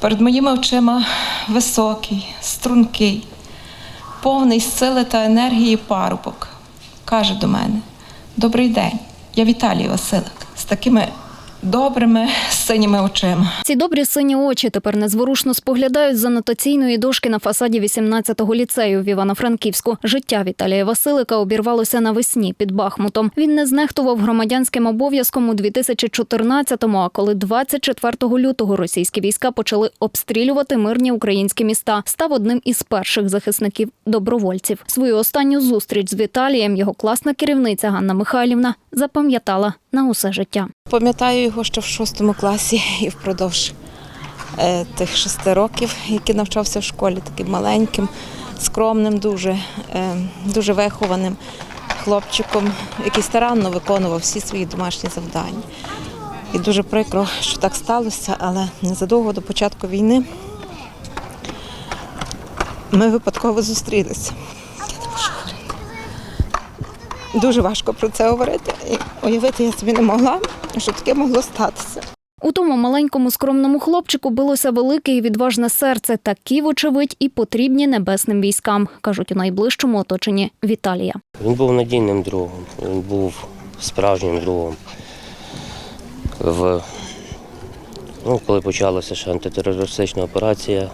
Перед моїми очима високий, стрункий, повний сили та енергії парубок. Каже до мене: Добрий день, я Віталій Василик з такими добрими синіми очима. Ці добрі сині очі тепер незворушно споглядають з анотаційної дошки на фасаді 18-го ліцею в Івано-Франківську. Життя Віталія Василика обірвалося навесні під Бахмутом. Він не знехтував громадянським обов'язком у 2014-му, а коли 24 лютого російські війська почали обстрілювати мирні українські міста, став одним із перших захисників добровольців. Свою останню зустріч з Віталієм його класна керівниця Ганна Михайлівна запам'ятала на усе життя. Пам'ятаю його ще в шостому класі і впродовж е, тих шести років, які навчався в школі, таким маленьким, скромним, дуже, е, дуже вихованим хлопчиком, який старанно виконував всі свої домашні завдання. І дуже прикро, що так сталося, але незадовго до початку війни ми випадково зустрілися. Я не можу говорити. Дуже важко про це говорити. І уявити я собі не могла, що таке могло статися. У тому маленькому скромному хлопчику билося велике і відважне серце, такі, вочевидь, і потрібні небесним військам, кажуть у найближчому оточенні Віталія. Він був надійним другом, він був справжнім другом. В, ну, коли почалася ще антитерористична операція,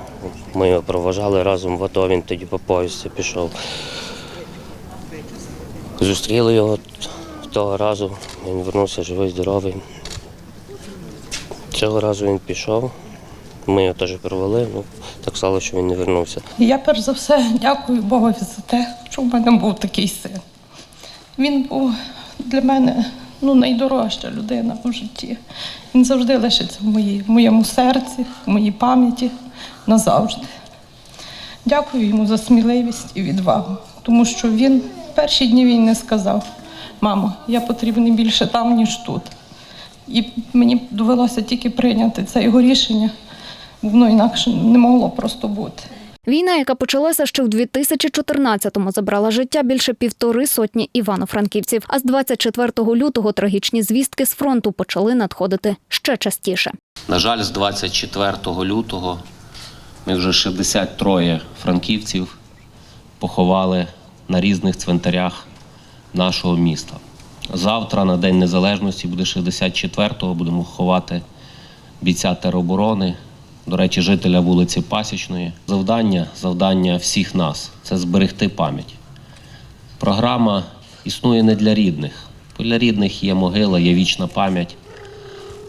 ми його проважали разом в АТО, він тоді по поїзді пішов. Зустріли його того разу, він вернувся живий, здоровий. Цього разу він пішов, ми його теж провели, ну, так стало, що він не вернувся. Я перш за все дякую Богові за те, що в мене був такий син. Він був для мене ну, найдорожча людина у житті. Він завжди лишиться в, моїй, в моєму серці, в моїй пам'яті назавжди. Дякую йому за сміливість і відвагу, тому що він перші дні війни сказав: мамо, я потрібний більше там, ніж тут. І мені довелося тільки прийняти це його рішення, воно інакше не могло просто бути. Війна, яка почалася ще в 2014-му, забрала життя більше півтори сотні івано-франківців. А з 24 лютого трагічні звістки з фронту почали надходити ще частіше. На жаль, з 24 лютого ми вже 63 франківців поховали на різних цвинтарях нашого міста. Завтра, на День Незалежності, буде 64-го, будемо ховати бійця тероборони, до речі, жителя вулиці Пасічної. Завдання, завдання всіх нас це зберегти пам'ять. Програма існує не для рідних. Для рідних є могила, є вічна пам'ять.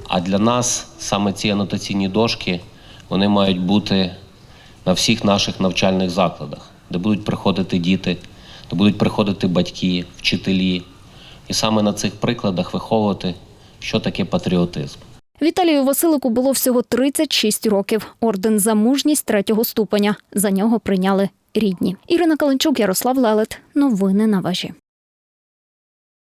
А для нас саме ці анотаційні дошки вони мають бути на всіх наших навчальних закладах, де будуть приходити діти, де будуть приходити батьки, вчителі, і саме на цих прикладах виховувати, що таке патріотизм. Віталію Василику було всього 36 років. Орден за мужність третього ступеня. За нього прийняли рідні. Ірина Каленчук, Ярослав Лелет. Новини на важі.